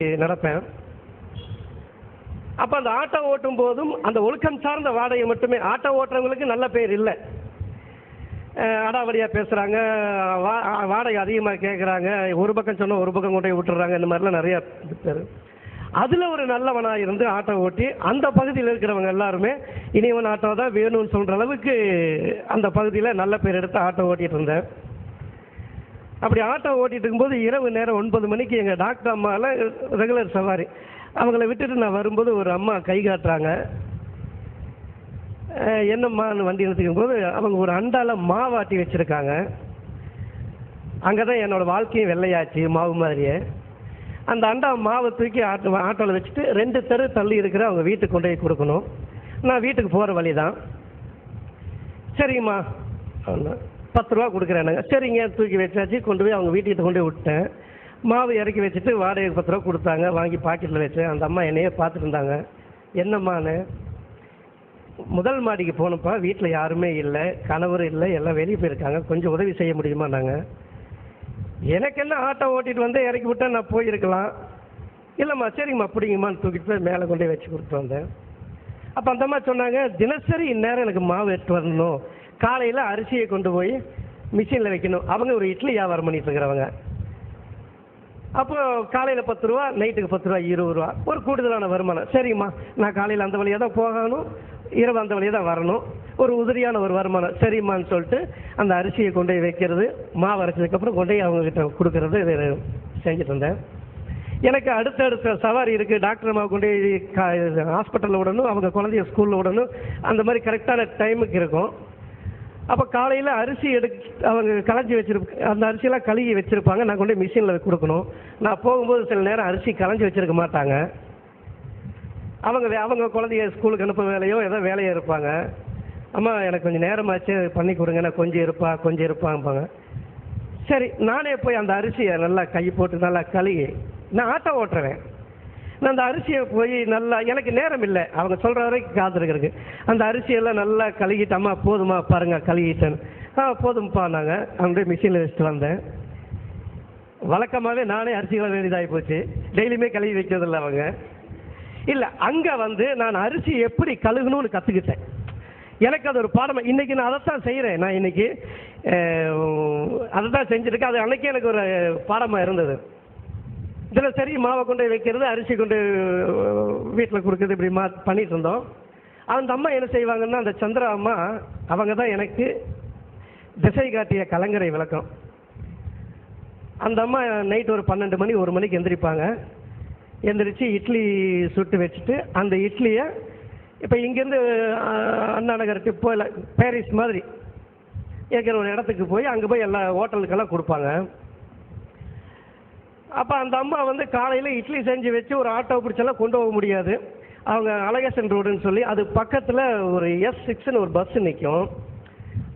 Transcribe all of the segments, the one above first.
நடப்பேன். அப்போ அந்த ஆட்டோ ஓட்டும் போதும் அந்த ஒழுக்கம் சார்ந்த வாடகை மட்டுமே ஆட்டோ ஓட்டுறவங்களுக்கு நல்ல பேர் இல்லை. அடாவடியாக பேசுகிறாங்க வா வாடகை அதிகமாக கேட்குறாங்க ஒரு பக்கம் சொன்னால் ஒரு பக்கம் கொண்டு விட்டுறாங்க இந்த மாதிரிலாம் நிறையா பேர். அதில் ஒரு நல்லவனாக இருந்து ஆட்டோ ஓட்டி அந்த பகுதியில் இருக்கிறவங்க எல்லாருமே இனியவன் ஆட்டோ தான் வேணும்னு சொல்கிற அளவுக்கு அந்த பகுதியில் நல்ல பேர் எடுத்து ஆட்டோ ஓட்டிகிட்டு இருந்தேன். அப்படி ஆட்டோ ஓட்டிட்டு இருக்கும்போது இரவு நேரம் ஒன்பது மணிக்கு எங்கள் டாக்டர் அம்மாலாம் ரெகுலர் சவாரி. அவங்கள விட்டுட்டு நான் வரும்போது ஒரு அம்மா கை காட்டுறாங்க. என்னம்மான்னு வண்டி நிறுத்திக்கும் போது அவங்க ஒரு அண்டால மாவாட்டி வச்சுருக்காங்க. அங்கே தான் என்னோடய வாழ்க்கையும் வெள்ளையாச்சு மாவு மாதிரியே. அந்த அண்டா மாவை தூக்கி ஆட்டோ ஆட்டோவில் வச்சுட்டு ரெண்டு தெரு தள்ளி இருக்கிற அவங்க வீட்டுக்கு கொண்டு போய் கொடுக்கணும். நான் வீட்டுக்கு போகிற வழி தான் சரிங்கம்மா அப்படின்னா பத்து ரூபா கொடுக்குறேனுங்க சரிங்க தூக்கி வச்சாச்சு. கொண்டு போய் அவங்க வீட்டுக்கிட்ட கொண்டு போய் விட்டேன். மாவு இறக்கி வச்சுட்டு வாடகை பத்து ரூபா கொடுத்தாங்க. வாங்கி பாக்கெட்டில் வச்சேன். அந்த அம்மா என்னையே பார்த்துட்டு இருந்தாங்க. என்னம்மான்னு? முதல் மாடிக்கு போனப்பா வீட்டில் யாருமே இல்லை. கணவர் இல்லை. எல்லாம் வெளியே போயிருக்காங்க. கொஞ்சம் உதவி செய்ய முடியுமா நாங்கள் எனக்கு என்ன ஆட்டோ ஓட்டிட்டு வந்து இறக்கி விட்டா நான் போயிருக்கலாம். இல்லைம்மா சரிங்கம்மா பிடிங்கம்மான்னு தூக்கிட்டு போய் மேலே கொண்டு வச்சு கொடுத்து வந்தேன். அப்போ அந்தம்மா சொன்னாங்க தினசரி இந்நேரம் எனக்கு மாவு எடுத்து வரணும். காலையில் அரிசியை கொண்டு போய் மிஷினில் வைக்கணும். அவங்க ஒரு இட்லி வியாபாரம் பண்ணிட்டு இருக்கிறவங்க. அப்போ காலையில் பத்து ரூபா நைட்டுக்கு பத்து ரூபா இருபது ரூபா. ஒரு கூடுதலான வருமானம். சரிம்மா நான் காலையில் அந்த வழியாக தான் போகணும். இரவு அந்த வழியாக தான் வரணும். ஒரு உதிரியான ஒரு வருமானம். சரிம்மான்னு சொல்லிட்டு அந்த அரிசியை கொண்டு போய் வைக்கிறது மாவு அரைச்சதுக்கப்புறம் கொண்டு போய் அவங்கக்கிட்ட கொடுக்கறது இது செஞ்சுட்டு இருந்தேன். எனக்கு அடுத்தடுத்த சவாரி இருக்குது டாக்டர் அம்மா கொண்டு போய் ஹாஸ்பிட்டலில் விடணும். அவங்க குழந்தைய ஸ்கூலில் விடணும். அந்த மாதிரி கரெக்டான டைமுக்கு இருக்கும். அப்போ காலையில் அரிசி எடுக் அவங்க களைஞ்சி வச்சிருப்ப அந்த அரிசியெல்லாம் கழுகி வச்சுருப்பாங்க. நான் கொண்டு மிஷினில் கொடுக்கணும். நான் போகும்போது சில நேரம் அரிசி களைஞ்சி வச்சிருக்க மாட்டாங்க. அவங்க வே- அவங்க குழந்தைய ஸ்கூலுக்கு அனுப்ப வேலையோ ஏதோ வேலையோ இருப்பாங்க. அம்மா எனக்கு கொஞ்சம் நேரமாச்சு பண்ணி கொடுங்க. நான் கொஞ்சம் இருப்பா கொஞ்சம் இருப்பாம்பாங்க. சரி நானே போய் அந்த அரிசியை நல்லா கை போட்டு நல்லா கழுகி நான் ஆட்டோ ஓட்டுறேன். நான் அந்த அரிசியை போய் நல்லா எனக்கு நேரம் இல்லை. அவங்க சொல்கிற வரைக்கும் காத்திருக்கிறதுக்கு அந்த அரிசியெல்லாம் நல்லா கழுகிட்டம்மா போதுமா பாருங்க கழுகிட்டேன்னு ஆ போதும்ப்பா நாங்கள் அப்படியே மிஷினில் வச்சுட்டு வந்தேன். வழக்கமாகவே நானே அரிசி வர வேண்டியதாகி போச்சு. டெய்லியுமே கழுவி வைக்கிறதில்ல அவங்க. இல்லை அங்கே வந்து நான் அரிசி எப்படி கழுகணும்னு கற்றுக்கிட்டேன் எனக்கு அது ஒரு பாடம் இன்றைக்கி நான் அதைத்தான் செய்கிறேன் நான் இன்னைக்கு அதை தான் செஞ்சுருக்கேன் அது அன்றைக்கே எனக்கு ஒரு பாடமாக இருந்தது. இதில் சரி மாவை கொண்டு போய் வைக்கிறது அரிசி கொண்டு வீட்டில் கொடுக்குறது இப்படி மா பண்ணிட்டு இருந்தோம். அந்த அம்மா என்ன செய்வாங்கன்னா அந்த சந்திரா அம்மா அவங்க தான் எனக்கு திசை காட்டிய கலங்கரை விளக்கம். அந்த அம்மா நைட் ஒரு பன்னெண்டு மணி ஒரு மணிக்கு எந்திரிப்பாங்க. எந்திரிச்சு இட்லி சுட்டு வச்சுட்டு அந்த இட்லியை இப்போ இங்கேருந்து அண்ணா நகர் டிப்போ இல்லை பாரிஸ் மாதிரி இருக்கிற ஒரு இடத்துக்கு போய் அங்கே போய் எல்லா ஹோட்டலுக்கெல்லாம் கொடுப்பாங்க. அப்போ அந்த அம்மா வந்து காலையில் இட்லி செஞ்சு வச்சு ஒரு ஆட்டோ பிடிச்செல்லாம் கொண்டு போக முடியாது. அவங்க அழகசன் ரோடுன்னு சொல்லி அது பக்கத்தில் ஒரு எஸ் சிக்ஸ்னு ஒரு பஸ் நிற்கும்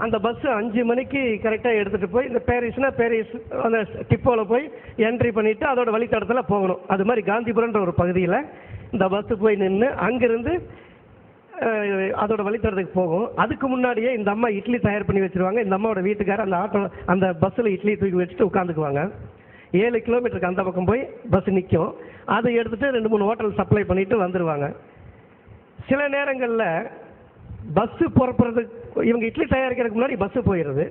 அந்த பஸ்ஸு அஞ்சு மணிக்கு கரெக்டாக எடுத்துகிட்டு போய் இந்த பேரிஸ்னால் பேரிஸ் அந்த டிப்போவில் போய் என்ட்ரி பண்ணிவிட்டு அதோட வழித்தடத்தில் போகணும். அது மாதிரி காந்திபுரம்ன்ற ஒரு பகுதியில் இந்த பஸ்ஸு போய் நின்று அங்கேருந்து அதோட வழித்தடத்துக்கு போகும். அதுக்கு முன்னாடியே இந்த அம்மா இட்லி தயார் பண்ணி வச்சிருவாங்க. இந்த அம்மாவோட வீட்டுக்காரர் அந்த ஆட்டோ அந்த பஸ்ஸில் இட்லி தூக்கி வச்சுட்டு உட்காந்துக்குவாங்க ஏழு கிலோமீட்டருக்கு அந்த பக்கம் போய் பஸ் நிற்கும் அதை எடுத்துகிட்டு ரெண்டு மூணு ஹோட்டல் சப்ளை பண்ணிவிட்டு வந்துடுவாங்க சில நேரங்களில் பஸ்ஸு புறப்படுறதுக்கு இவங்க இட்லி தயாரிக்கிறதுக்கு முன்னாடி பஸ்ஸு போயிடுது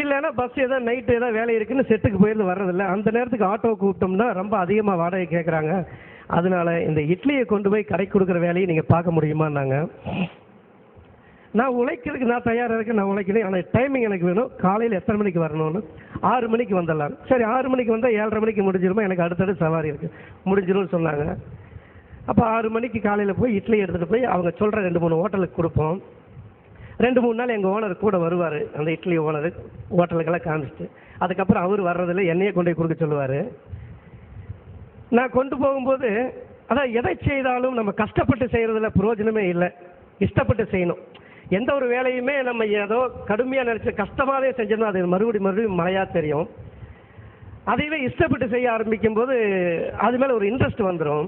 இல்லைன்னா பஸ் ஏதோ நைட்டு ஏதோ வேலை இருக்குன்னு செட்டுக்கு போயிருந்து வர்றதில்ல. அந்த நேரத்துக்கு ஆட்டோ கூப்பிட்டோம்னா ரொம்ப அதிகமாக வாடகை கேட்குறாங்க அதனால இந்த இட்லியை கொண்டு போய் கடை கொடுக்குற வேலையை நீங்கள் பார்க்க முடியுமான்னாங்க. நான் உழைக்கிறதுக்கு நான் தயாராக இருக்கேன் நான் உழைக்கிறேன். ஆனால் டைமிங் எனக்கு வேணும். காலையில் எத்தனை மணிக்கு வரணும்னு? ஆறு மணிக்கு வந்துடலாம். சரி ஆறு மணிக்கு வந்தால் ஏழரை மணிக்கு முடிஞ்சிருமா? எனக்கு அடுத்தடுத்து சவாரி இருக்குது முடிஞ்சிரும்னு சொன்னாங்க. அப்போ ஆறு மணிக்கு காலையில் போய் இட்லி எடுத்துகிட்டு போய் அவங்க சொல்கிற ரெண்டு மூணு ஹோட்டலுக்கு கொடுப்போம். ரெண்டு மூணு நாள் எங்கள் ஓனர் கூட வருவார் அந்த இட்லி ஓனர். ஹோட்டலுக்கெல்லாம் காமிச்சிட்டு. அதுக்கப்புறம் அவர் வர்றதில்ல என்னையே கொண்டு போய் கொடுக்க சொல்லுவார். நான் கொண்டு போகும்போது அதான் எதை செய்தாலும் நம்ம கஷ்டப்பட்டு செய்கிறதுல பிரயோஜனமே இல்லை. இஷ்டப்பட்டு செய்யணும். எந்த ஒரு வேலையுமே நம்ம ஏதோ கடுமையாக நினச்சி கஷ்டமாகவே செஞ்சோம்னா அது மறுபடியும் மறுபடியும் மழையாக தெரியும். அதையவே இஷ்டப்பட்டு செய்ய ஆரம்பிக்கும் போது அது மேலே ஒரு இன்ட்ரெஸ்ட் வந்துடும்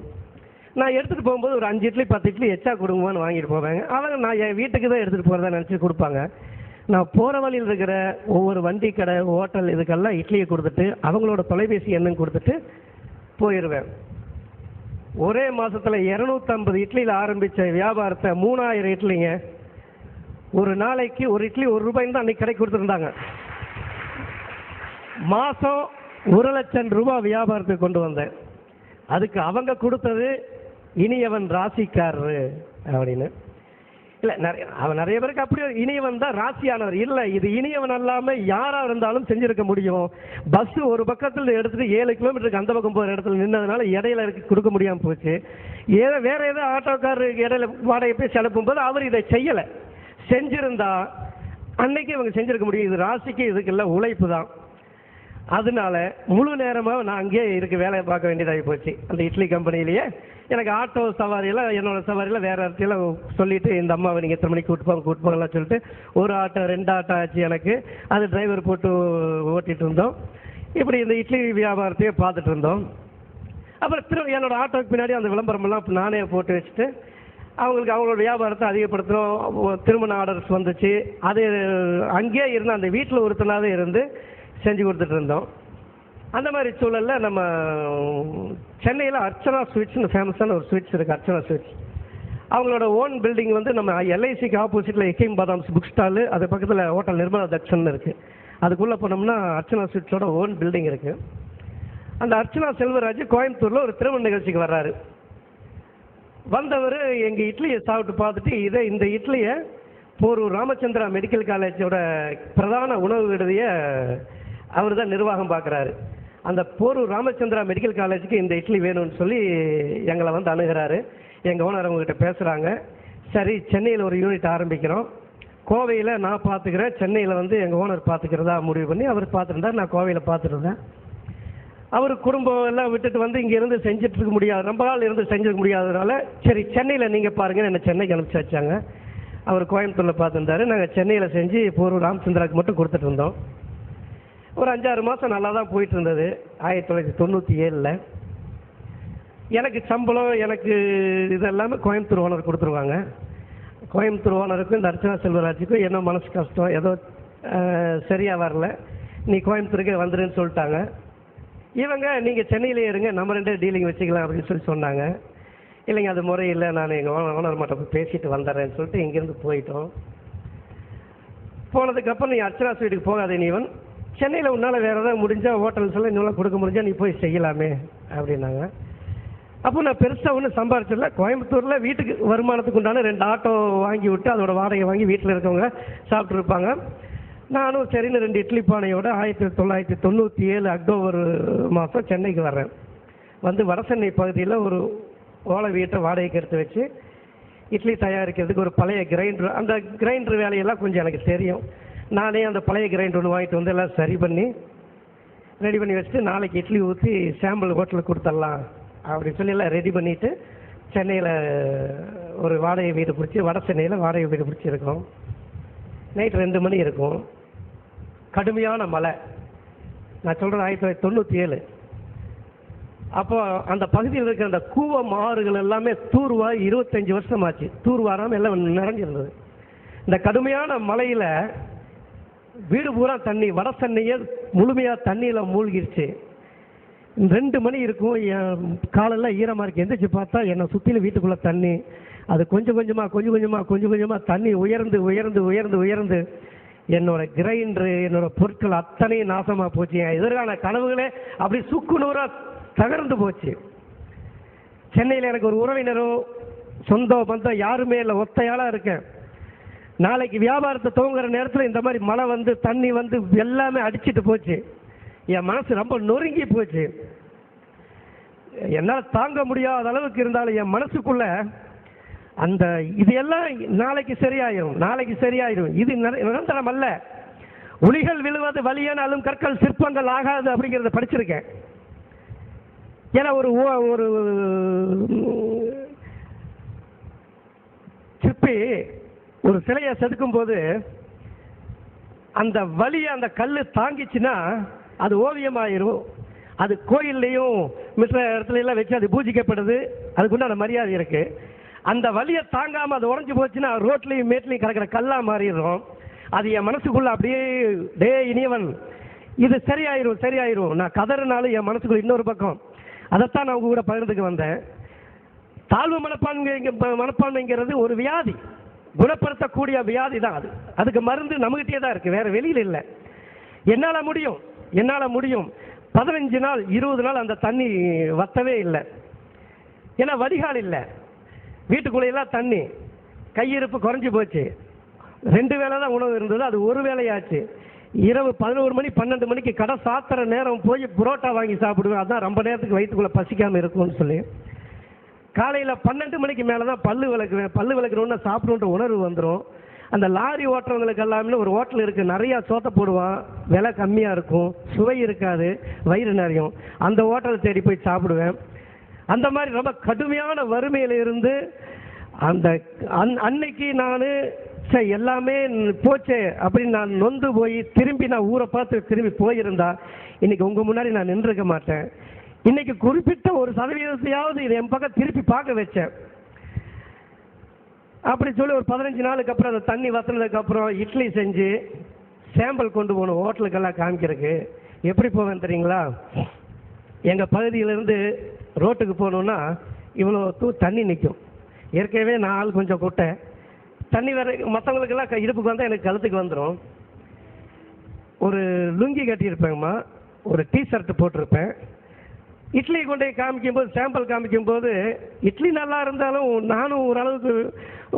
நான் எடுத்துகிட்டு போகும்போது ஒரு அஞ்சு இட்லி பத்து இட்லி எச்சா கொடுங்கன்னு வாங்கிட்டு போவேங்க அவங்க நான் என் வீட்டுக்கு தான் எடுத்துகிட்டு போகிறதா நினச்சி கொடுப்பாங்க. நான் போகிற வழியில் இருக்கிற ஒவ்வொரு வண்டி கடை ஹோட்டல் இதுக்கெல்லாம் இட்லியை கொடுத்துட்டு அவங்களோட தொலைபேசி எண்ணும் கொடுத்துட்டு போயிடுவேன் ஒரே மாதத்தில் இரநூத்தம்பது இட்லியில் ஆரம்பித்த வியாபாரத்தை மூணாயிரம் இட்லிங்க. ஒரு நாளைக்கு ஒரு இட்லி ஒரு ரூபாய்னு தான் அன்னைக்கு கடை கொடுத்துருந்தாங்க. மாதம் ஒரு லட்சம் ரூபாய் வியாபாரத்துக்கு கொண்டு வந்தேன். அதுக்கு அவங்க கொடுத்தது இனியவன் ராசிக்காரரு அப்படின்னு. இல்லை நிறைய அவன் நிறைய பேருக்கு அப்படியே இனியவன் தான் ராசியானவர். இல்லை இது இனியவன் அல்லாமல் யாராக இருந்தாலும் செஞ்சுருக்க முடியும். பஸ் ஒரு பக்கத்தில் எடுத்துட்டு ஏழு கிலோமீட்டருக்கு அந்த பக்கம் போகிற இடத்துல நின்றதுனால இடையில இருக்கு கொடுக்க முடியாமல் போச்சு. ஏதோ வேற ஏதோ ஆட்டோக்காரருக்கு இடையில வாடகை பேசி அனுப்பும்போது அவர் இதை செய்யலை. செஞ்சிருந்தா அன்னைக்கு இவங்க செஞ்சிருக்க முடியும். இது ராசிக்கு இதுக்கு உழைப்பு தான். அதனால முழு நேரமாக நான் அங்கேயே இருக்க வேலையை பார்க்க வேண்டியதாகி போச்சு. அந்த இட்லி கம்பெனிலேயே எனக்கு ஆட்டோ சவாரியெல்லாம் என்னோட சவாரியெல்லாம் வேற இடத்துல சொல்லிட்டு இந்த அம்மாவை நீங்கள் எத்தனை மணிக்கு கூட்டு போங்க கூட்டு போங்கலாம் சொல்லிட்டு ஒரு ஆட்டோ ரெண்டு ஆட்டோ ஆச்சு எனக்கு. அது டிரைவர் போட்டு ஓட்டிட்டு இருந்தோம். இப்படி இந்த இட்லி வியாபாரத்தையே பார்த்துட்டு இருந்தோம். அப்புறம் திரும்ப என்னோட ஆட்டோக்கு பின்னாடி அந்த விளம்பரமெல்லாம் நானே போட்டு வச்சுட்டு அவங்களுக்கு அவங்களோட வியாபாரத்தை அதிகப்படுத்துகிறோம் திருமண ஆர்டர்ஸ் வந்துச்சு. அது அங்கேயே இருந்து அந்த வீட்டில் ஒருத்தனாவே இருந்து செஞ்சு கொடுத்துட்டு இருந்தோம். அந்த மாதிரி சூழலில் நம்ம சென்னையில் அர்ச்சனா ஸ்வீட்ஸ்னு ஃபேமஸான ஒரு ஸ்வீட்ஸ் இருக்குது அர்ச்சனா ஸ்வீட்ஸ். அவங்களோட ஓன் பில்டிங் வந்து நம்ம எல்ஐசிக்கு ஆப்போசிட்டில் எக்கிம் பாதாம்ஸ் புக் ஸ்டாலு அது பக்கத்தில் ஹோட்டல் நிர்மலா தட்சன் இருக்குது அதுக்குள்ளே போனோம்னா அர்ச்சனா ஸ்வீட்ஸோட ஓன் பில்டிங் இருக்குது அந்த அர்ச்சனா செல்வராஜ் கோயம்புத்தூரில் ஒரு திருமண நிகழ்ச்சிக்கு வர்றாரு. வந்தவர் எங்கள் இட்லியை சாப்பிட்டு பார்த்துட்டு இதை இந்த இட்லியை போரூர் ராமச்சந்திரா மெடிக்கல் காலேஜோட பிரதான உணவு விடுதியை அவர் தான் நிர்வாகம் பார்க்குறாரு. அந்த போரூர் ராமச்சந்திரா மெடிக்கல் காலேஜுக்கு இந்த இட்லி வேணும்னு சொல்லி எங்களை வந்து அணுகிறாரு. எங்கள் ஓனர் அவங்ககிட்ட பேசுகிறாங்க சரி சென்னையில் ஒரு யூனிட் ஆரம்பிக்கிறோம். கோவையில் நான் பார்த்துக்கிறேன். சென்னையில் வந்து எங்கள் ஓனர் பார்த்துக்கிறதா முடிவு பண்ணி அவர் பார்த்துருந்தார். நான் கோவையில் பார்த்துருந்தேன் அவர் குடும்பம் எல்லாம் விட்டுட்டு வந்து இங்கேருந்து செஞ்சுட்டு இருக்க முடியாது. ரொம்ப நாள் இருந்து செஞ்சிருக்க முடியாததுனால சரி சென்னையில் நீங்கள் பாருங்கன்னு என்ன சென்னைக்கு அனுப்பிச்சு வச்சாங்க. அவர் கோயம்புத்தூரில் பார்த்துருந்தாரு. நாங்கள் சென்னையில் செஞ்சு பூர்வ ராமச்சந்திராவுக்கு மட்டும் கொடுத்துட்டு இருந்தோம். ஒரு அஞ்சாறு மாதம் நல்லா தான் போயிட்டு இருந்தது. ஆயிரத்தி தொள்ளாயிரத்தி தொண்ணூற்றி ஏழில். எனக்கு சம்பளம் எனக்கு இதெல்லாமே கோயம்புத்தூர் ஓனர் கொடுத்துருவாங்க. கோயம்புத்தூர் ஓனருக்கும் இந்த அர்ச்சனா செல்வராஜுக்கும் என்ன மனசு கஷ்டம் ஏதோ சரியாக வரல. நீ கோயம்புத்தூருக்கு வந்துருன்னு சொல்லிட்டாங்க. இவங்க நீங்கள் சென்னையிலே இருங்க நம்ம ரெண்டே டீலிங் வச்சுக்கலாம் அப்படின்னு சொல்லி சொன்னாங்க. இல்லைங்க அது முறையில் நான் எங்கள் ஓனர் மட்டும் போய் பேசிட்டு வந்துடுறேன்னு சொல்லிட்டு இங்கேருந்து போயிட்டோம். போனதுக்கப்புறம் நீ அர்ச்சனா ஸ்வீட்டுக்கு போகாதே நீவன் சென்னையில் உன்னால் வேறு ஏதாவது முடிஞ்சால் ஹோட்டல்ஸ் எல்லாம் இன்னும் கொடுக்க முடிஞ்சா நீ போய் செய்யலாமே அப்படின்னாங்க. அப்போ நான் பெருசாக ஒன்றும் சம்பாரிச்சிடல கோயம்புத்தூரில் வீட்டுக்கு வருமானத்துக்கு உண்டான ரெண்டு ஆட்டோ வாங்கி விட்டு அதோட வாடகை வாங்கி வீட்டில் இருக்கவங்க சாப்பிட்ருப்பாங்க நானும் சரின்னு ரெண்டு இட்லி பானையோட ஆயிரத்தி தொள்ளாயிரத்தி தொண்ணூற்றி ஏழு அக்டோபர் மாதம் சென்னைக்கு வர்றேன். வந்து வடசென்னை பகுதியில் ஒரு ஓலை வீட்டை வாடகைக்கு எடுத்து வச்சு இட்லி தயாரிக்கிறதுக்கு ஒரு பழைய கிரைண்டர் அந்த கிரைண்டர் வேலையெல்லாம் கொஞ்சம் எனக்கு தெரியும். நானே அந்த பழைய கிரைண்டர் ஒன்று வாங்கிட்டு வந்து எல்லாம் சரி பண்ணி ரெடி பண்ணி வச்சுட்டு நாளைக்கு இட்லி ஊற்றி சாம்பிள் ஹோட்டலுக்கு கொடுத்துடலாம் அப்படின்னு சொல்லி எல்லாம் ரெடி பண்ணிவிட்டு சென்னையில் ஒரு வாடகை வீடு பிடிச்சி வட சென்னையில் வாடகை வீடு பிடிச்சிருக்கோம் நைட் ரெண்டு மணி இருக்கும். கடுமையான மழை. நான் சொல்கிறேன் ஆயிரத்தி தொள்ளாயிரத்தி தொண்ணூற்றி ஏழு அப்போ அந்த பகுதியில் இருக்கிற அந்த கூவ மாறுகள் எல்லாமே தூர்வாரி இருபத்தஞ்சி வருஷம் ஆச்சு தூர்வாராமல் எல்லாம் நிறைஞ்சிருந்தது. இந்த கடுமையான மழையில் வீடு பூரா தண்ணி வட தண்ணியே முழுமையாக தண்ணியில் மூழ்கிருச்சு. ரெண்டு மணி இருக்கும் என் காலெல்லாம் ஈரமாக இருக்குது எந்திரிச்சு பார்த்தா என்னை சுற்றிலும் வீட்டுக்குள்ளே தண்ணி. அது கொஞ்சம் கொஞ்சமாக கொஞ்சம் கொஞ்சமாக கொஞ்சம் கொஞ்சமாக தண்ணி உயர்ந்து உயர்ந்து உயர்ந்து உயர்ந்து என்னோட கிரைண்டரு என்னோட பொருட்கள் அத்தனையும் நாசமாக போச்சு. என் எதிர்கால கனவுகளே அப்படி சுக்கு நூறாக தகர்ந்து போச்சு. சென்னையில் எனக்கு ஒரு உறவினரோ சொந்த பந்தம் யாருமே இல்லை. ஒத்தையாளாக இருக்கேன். நாளைக்கு வியாபாரத்தை துவங்குற நேரத்தில் இந்த மாதிரி மழை வந்து தண்ணி வந்து எல்லாமே அடிச்சிட்டு போச்சு. என் மனசு ரொம்ப நொறுங்கி போச்சு. என்னால் தாங்க முடியாத அளவுக்கு இருந்தாலும் என் மனசுக்குள்ளே அந்த இது எல்லாம் நாளைக்கு சரியாயிரும் நாளைக்கு சரியாயிரும். இது நிரந்தரம் அல்ல. உளிகள் விழுவது வலியானாலும் கற்கள் சிற்பங்கள் ஆகாது அப்படிங்கிறத படிச்சிருக்கேன். ஏன்னா ஒரு ஓ- ஒரு சிற்பி ஒரு சிலையை செதுக்கும் போது அந்த வலியை அந்த கல் தாங்கிச்சுன்னா அது ஓவியமாயிரும். அது கோயில்லையும் மிற்ற இடத்துல எல்லாம் வச்சு அது பூஜிக்கப்படுது. அதுக்கு உண்டான மரியாதை இருக்குது அந்த வலியை தாங்காமல் அது உடஞ்சி போச்சுன்னா ரோட்லையும் மேட்லையும் கிடக்கிற கல்லாக மாறிடுறோம். அது என் மனசுக்குள்ளே அப்படியே டே இனியவன் இது சரியாயிரும் சரியாயிரும். நான் கதறினாலும் என் மனசுக்குள்ள இன்னொரு பக்கம். அதைத்தான் நான் உங்கள் கூட பகிர்ந்துக்கு வந்தேன். தாழ்வு மனப்பான்மை மனப்பான்மைங்கிறது ஒரு வியாதி. குணப்படுத்தக்கூடிய வியாதி தான் அது. அதுக்கு மருந்து நம்மகிட்டே தான் இருக்குது வேறு வெளியில் இல்லை. என்னால் முடியும்? என்னால் முடியும். பதினஞ்சு நாள் இருபது நாள் அந்த தண்ணி வத்தவே இல்லை. ஏன்னா வடிகால் இல்லை. வீட்டுக்குள்ளேயெல்லாம் தண்ணி. கையிருப்பு குறைஞ்சி போச்சு. ரெண்டு வேளை தான் உணவு இருந்தது அது ஒரு வேளையாச்சு. இரவு பதினோரு மணி பன்னெண்டு மணிக்கு கடை சாத்துற நேரம் போய் புரோட்டா வாங்கி சாப்பிடுவேன். அதான் ரொம்ப நேரத்துக்கு வயிற்றுக்குள்ளே பசிக்காமல் இருக்கும்னு சொல்லி. காலையில் பன்னெண்டு மணிக்கு மேலே தான் பல்லு விளக்குவேன். பல்லு விளக்குறோன்னு சாப்பிடுன்ற உணர்வு வந்துடும் அந்த லாரி ஓட்டுறவங்களுக்கு எல்லாமே ஒரு ஹோட்டல் இருக்குது நிறையா சோத்தை போடுவான். விலை கம்மியாக இருக்கும். சுவை இருக்காது. வயிறு நிறையும். அந்த ஹோட்டலை தேடி போய் சாப்பிடுவேன். அந்த மாதிரி ரொம்ப கடுமையான வறுமையில் இருந்து அந்த அன் அன்னைக்கு நான் சரி எல்லாமே போச்சே அப்படின்னு நான் நொந்து போய் திரும்பி நான் ஊரை பார்த்து திரும்பி போயிருந்தா இன்னைக்கு உங்க முன்னாடி நான் நின்றுக்க மாட்டேன். இன்னைக்கு குறிப்பிட்ட ஒரு சதவீதத்தையாவது இதை என் பக்கம் திருப்பி பார்க்க வச்சேன். அப்படி சொல்லி ஒரு பதினஞ்சு நாளுக்கு அப்புறம் அந்த தண்ணி வசனதுக்கு அப்புறம் இட்லி செஞ்சு சாம்பிள் கொண்டு போகணும் ஹோட்டலுக்கெல்லாம் காமிக்கிறதுக்கு எப்படி போவேன் தெரியுங்களா? எங்கள் பகுதியிலேருந்து ரோட்டுக்கு போகணுன்னா இவ்வளோ தூ தண்ணி நிற்கும் ஏற்கனவே நான் ஆள் கொஞ்சம் கூட்டேன் தண்ணி வர மற்றவங்களுக்கெல்லாம் க- இடுப்புக்கு வந்தால் எனக்கு கழுத்துக்கு வந்துடும் ஒரு லுங்கி கட்டியிருப்பேங்கம்மா. ஒரு டீ ஷர்ட் போட்டிருப்பேன். இட்லி கொண்டு போய் காமிக்கும்போது சாம்பிள் காமிக்கும்போது இட்லி நல்லா இருந்தாலும் நானும் ஓரளவுக்கு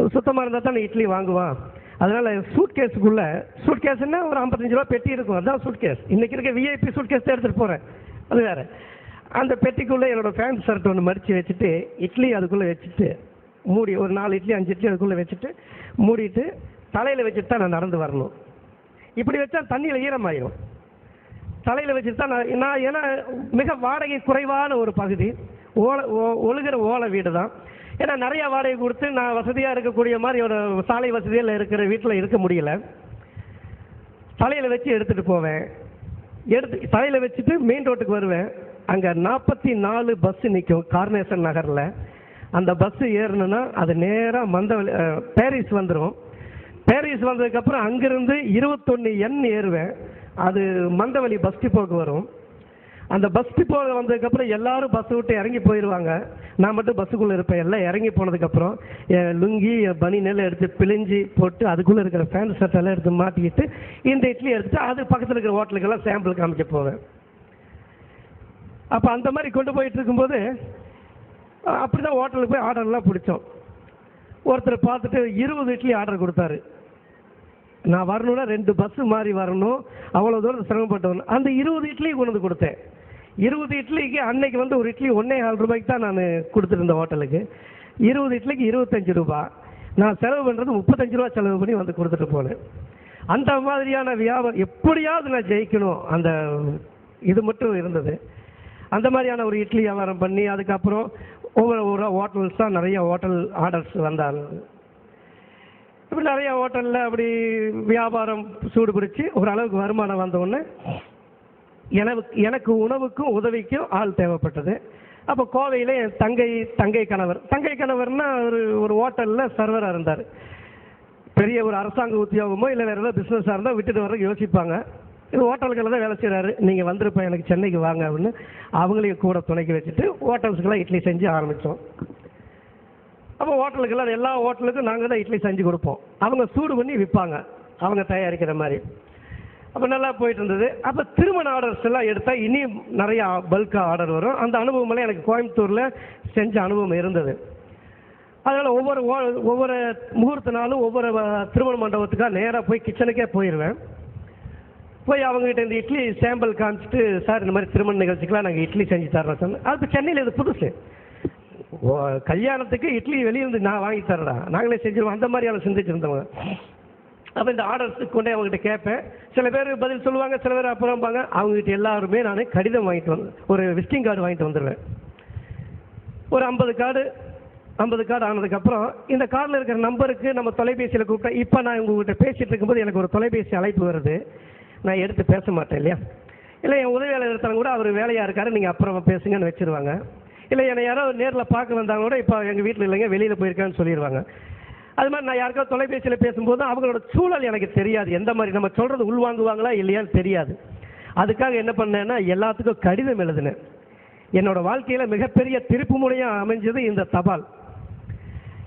சுத்தமாக இருந்தால் தான் இட்லி வாங்குவான் அதனால் சூட் கேஸுக்குள்ளே சூட் கேஸ்னா ஒரு ஐம்பத்தஞ்சு ரூபா பெட்டி இருக்கும். அதான் சூட் கேஸ் இன்றைக்கி இருக்க விஐபி சூட் கேஸ் தான் எடுத்துகிட்டு போகிறேன் அது வேறு. அந்த பெட்டிக்குள்ளே என்னோடய ஃபேன் ஷர்ட் ஒன்று மடித்து வச்சுட்டு இட்லி அதுக்குள்ளே வச்சுட்டு மூடி ஒரு நாலு இட்லி அஞ்சு இட்லி அதுக்குள்ளே வச்சுட்டு மூடிட்டு தலையில் வச்சுட்டு தான் நான் நடந்து வரணும். இப்படி வச்சா தண்ணியில் ஈரமாயிடும் தலையில் வச்சுட்டு தான் நான் நான் ஏன்னா மிக வாடகை குறைவான ஒரு பகுதி. ஓலை ஓ- ஒழுகிற ஓலை வீடு தான். ஏன்னா நிறையா வாடகை கொடுத்து நான் வசதியாக இருக்கக்கூடிய மாதிரி ஒரு சாலை வசதியில் இருக்கிற வீட்டில் இருக்க முடியல. தலையில் வச்சு எடுத்துகிட்டு போவேன். எடுத்து தலையில் வச்சுட்டு மெயின் ரோட்டுக்கு வருவேன். அங்கே நாற்பத்தி நாலு பஸ் நிற்கும் கார்னேசன் நகரில். அந்த பஸ்ஸு ஏறணுன்னா அது நேராக மந்த பேரிஸ் வந்துடும் பேரிஸ் வந்ததுக்கப்புறம் அங்கேருந்து இருபத்தொன்று எண் ஏறுவேன். அது மந்தவெளி பஸ் டிப்போக்கு வரும். அந்த பஸ் டிப்போ வந்ததுக்கப்புறம் எல்லாரும் பஸ் விட்டு இறங்கி போயிடுவாங்க நான் மட்டும் பஸ்ஸுக்குள்ளே இருப்பேன். எல்லாம் இறங்கி போனதுக்கப்புறம் என் லுங்கி என் பனி நெல் எடுத்து பிழிஞ்சு போட்டு அதுக்குள்ளே இருக்கிற பேண்ட் ஷர்ட் எல்லாம் எடுத்து மாட்டிக்கிட்டு இந்த இட்லி எடுத்துகிட்டு அது பக்கத்தில் இருக்கிற ஹோட்டலுக்கெல்லாம் சாம்பிள் காமிக்க போவேன். அப்போ அந்த மாதிரி கொண்டு போயிட்டு இருக்கும்போது அப்படி தான் ஹோட்டலுக்கு போய் ஆர்டர்லாம் பிடிச்சோம். ஒருத்தர் பார்த்துட்டு இருபது இட்லி ஆர்டர் கொடுத்தாரு. நான் வரணும்னா ரெண்டு பஸ் மாறி வரணும். அவ்வளோ தூரம் சிரமப்பட்டு வரணும் அந்த இருபது இட்லி கொண்டு வந்து கொடுத்தேன். இருபது இட்லிக்கு அன்னைக்கு வந்து ஒரு இட்லி ஒன்றே ஆறு ரூபாய்க்கு தான் நான் கொடுத்துருந்தேன் ஹோட்டலுக்கு. இருபது இட்லிக்கு இருபத்தஞ்சு ரூபா. நான் செலவு பண்ணுறது முப்பத்தஞ்சு ரூபா செலவு பண்ணி வந்து கொடுத்துட்டு போனேன். அந்த மாதிரியான வியாபாரம் எப்படியாவது நான் ஜெயிக்கணும். அந்த இது மட்டும் இருந்தது. அந்த மாதிரியான ஒரு இட்லி வியாபாரம் பண்ணி அதுக்கப்புறம் ஒவ்வொரு ஊராக ஹோட்டல்ஸ் தான் நிறைய ஹோட்டல் ஆர்டர்ஸ் வந்தாங்க. இப்படி நிறைய ஹோட்டலில் அப்படி வியாபாரம் சூடு பிடிச்சி ஓரளவுக்கு வருமானம் வந்தவுடனே எனக்கு எனக்கு உணவுக்கும் உதவிக்கும் ஆள் தேவைப்பட்டது. அப்போ கோவையில் என் தங்கை தங்கை கணவர். தங்கை கணவர்னா ஒரு ஒரு ஹோட்டலில் சர்வராக இருந்தார். பெரிய ஒரு அரசாங்க உத்தியோகமோ இல்லை வேறு ஏதாவது பிஸ்னஸாக இருந்தால் விட்டுட்டு வர்றதுக்கு யோசிப்பாங்க. ஹோட்டல்களில் தான் வேலை செய்கிறாரு நீங்கள் வந்திருப்பேன் எனக்கு சென்னைக்கு வாங்க அப்படின்னு அவங்களையும் கூட துணைக்கி வச்சுட்டு ஹோட்டல்ஸுக்கெல்லாம் இட்லி செஞ்சு ஆரம்பித்தோம் அப்போ ஹோட்டலுக்கெல்லாம் எல்லா ஹோட்டலுக்கும் நாங்கள் தான் இட்லி செஞ்சு கொடுப்போம். அவங்க சூடு பண்ணி விற்பாங்க அவங்க தயாரிக்கிற மாதிரி. அப்போ நல்லா போயிட்டு இருந்தது. அப்போ திருமண ஆர்டர்ஸ் எல்லாம் எடுத்தால் இனியும் நிறையா பல்காக ஆர்டர் வரும். அந்த அனுபவமெல்லாம் எனக்கு கோயம்புத்தூரில் செஞ்ச அனுபவம் இருந்தது. அதனால் ஒவ்வொரு ஓ- ஒவ்வொரு முகூர்த்த நாளும் ஒவ்வொரு திருமண மண்டபத்துக்காக நேராக போய் கிச்சனுக்கே போயிடுவேன் போய் அவங்ககிட்ட இந்த இட்லி சாம்பிள் காமிச்சிட்டு சார் இந்த மாதிரி திருமண நிகழ்ச்சிக்கெல்லாம் நாங்கள் இட்லி செஞ்சு தர்றோம் சொன்னேன் அது சென்னையில் இது புதுசு? ஓ, கல்யாணத்துக்கு இட்லி வெளியிருந்து நான் வாங்கி தர்றேன் நாங்களே செஞ்சிருவோம். அந்த மாதிரி மாதிரியான சிந்திச்சிருந்தவங்க அப்போ இந்த ஆர்டர்ஸுக்கு கொண்டே அவங்ககிட்ட கேட்பேன். சில பேர் பதில் சொல்லுவாங்க சில பேர் அப்புறம்பாங்க. அவங்ககிட்ட எல்லாருமே நான் கடிதம் வாங்கிட்டு வந்து ஒரு விசிட்டிங் கார்டு வாங்கிட்டு வந்துடுவேன் ஒரு ஐம்பது கார்டு ஐம்பது கார்டு ஆனதுக்கப்புறம் இந்த கார்டில் இருக்கிற நம்பருக்கு நம்ம தொலைபேசியில் கூப்பிட்டா இப்போ நான் உங்கள்கிட்ட பேசிகிட்டு இருக்கும்போது எனக்கு ஒரு தொலைபேசி அழைப்பு வருது. நான் எடுத்து பேச மாட்டேன் இல்லையா? இல்லை என் உதவியாளர் ஒருத்தவங்க கூட அவர் வேலையாக இருக்காரு நீங்கள் அப்புறம் பேசுங்கன்னு வச்சுருவாங்க. இல்லை என்னை யாரோ நேரில் பார்க்க வந்தாங்க கூட இப்போ எங்கள் வீட்டில் இல்லைங்க வெளியில் போயிருக்கான்னு சொல்லிடுவாங்க அது மாதிரி நான் யாருக்காவது தொலைபேசியில் பேசும்போது அவங்களோட சூழல் எனக்கு தெரியாது. எந்த மாதிரி நம்ம சொல்கிறது உள்வாங்குவாங்களா இல்லையான்னு தெரியாது. அதுக்காக என்ன பண்ணேன்னா எல்லாத்துக்கும் கடிதம் எழுதினேன். என்னோட வாழ்க்கையில் மிகப்பெரிய திருப்பு முனையாக அமைஞ்சது இந்த தபால்.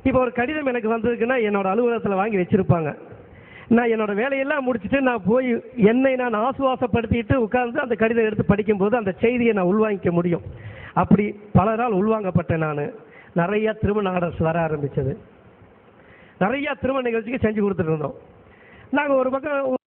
இப்போ ஒரு கடிதம் எனக்கு வந்ததுக்குன்னா என்னோட அலுவலகத்தில் வாங்கி வச்சுருப்பாங்க. நான் என்னோட வேலையெல்லாம் முடிச்சுட்டு நான் போய் என்னை நான் ஆசுவாசப்படுத்திட்டு உட்கார்ந்து அந்த கடிதம் எடுத்து படிக்கும்போது அந்த செய்தியை நான் உள்வாங்கிக்க முடியும். அப்படி பலரால் உள்வாங்கப்பட்டேன் நான். நிறையா திருமண ஆர்டர்ஸ் வர ஆரம்பித்தது நிறையா திருமண நிகழ்ச்சிக்கு செஞ்சு கொடுத்துட்டு இருந்தோம். நாங்கள் ஒரு பக்கம்